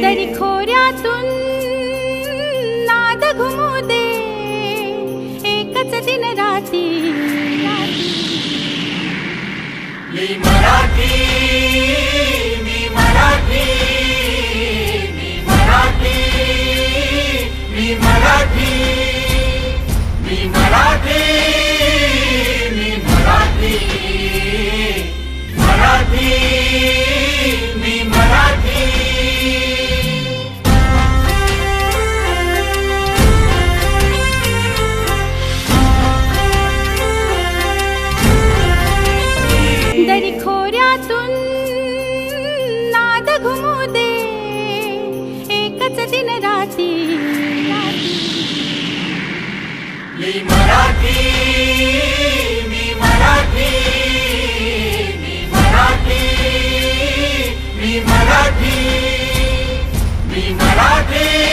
दरी खोऱ्यातून नाद घुमू दे. एकच दिन राती. मराठी एकच दिन राती मी मराठी मी मराठी मी मराठी मी मराठी मी मराठी.